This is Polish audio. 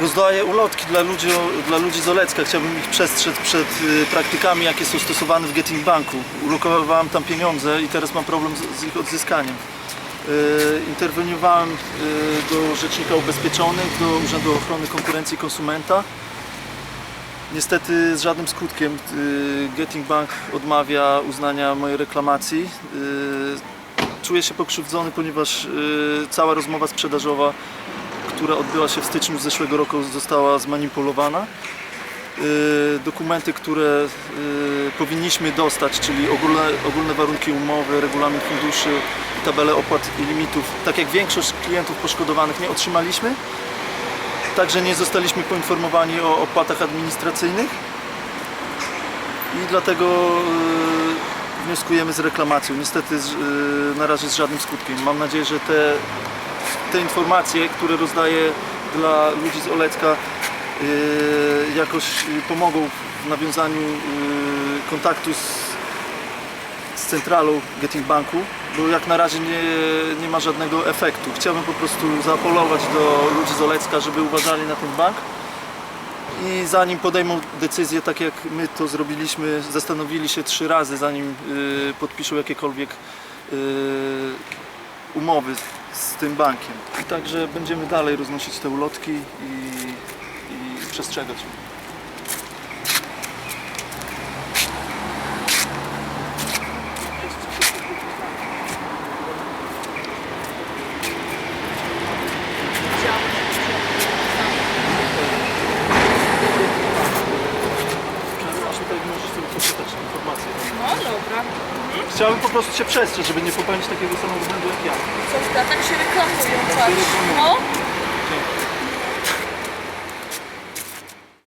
Rozdaję ulotki dla ludzi, dla ludzi z Olecka. Chciałbym ich przestrzec przed y, praktykami, jakie są stosowane w Getting Banku. Ulokowałem tam pieniądze i teraz mam problem z, z ich odzyskaniem. Y, Interweniowałem y, do Rzecznika Ubezpieczonych, do Urzędu Ochrony Konkurencji i Konsumenta. Niestety z żadnym skutkiem Getting Bank odmawia uznania mojej reklamacji. Czuję się pokrzywdzony, ponieważ cała rozmowa sprzedażowa, która odbyła się w styczniu zeszłego roku, została zmanipulowana. Y, Dokumenty, które y, powinniśmy dostać, czyli ogólne, ogólne warunki umowy, regulamin funduszy, tabele opłat i limitów, tak jak większość klientów poszkodowanych nie otrzymaliśmy. Także nie zostaliśmy poinformowani o opłatach administracyjnych i dlatego y, wnioskujemy z reklamacją. Niestety na razie z żadnym skutkiem. Mam nadzieję, że te, te informacje, które rozdaję dla ludzi z Olecka y, jakoś y, pomogą w nawiązaniu y, kontaktu z, z centralą Getting Banku, bo jak na razie nie, nie ma żadnego efektu. Chciałbym po prostu zaapelować do ludzi z Olecka, żeby uważali na ten bank i zanim podejmą decyzję, tak jak my to zrobiliśmy, zastanowili się trzy razy, zanim podpiszą jakiekolwiek umowy z tym bankiem. Także będziemy dalej roznosić te ulotki i, i przestrzegać. Chciałbym po prostu się przestrzec, żeby nie popełnić takiego samego błędu jak ja. Co, tak się reklamują, patrz. No,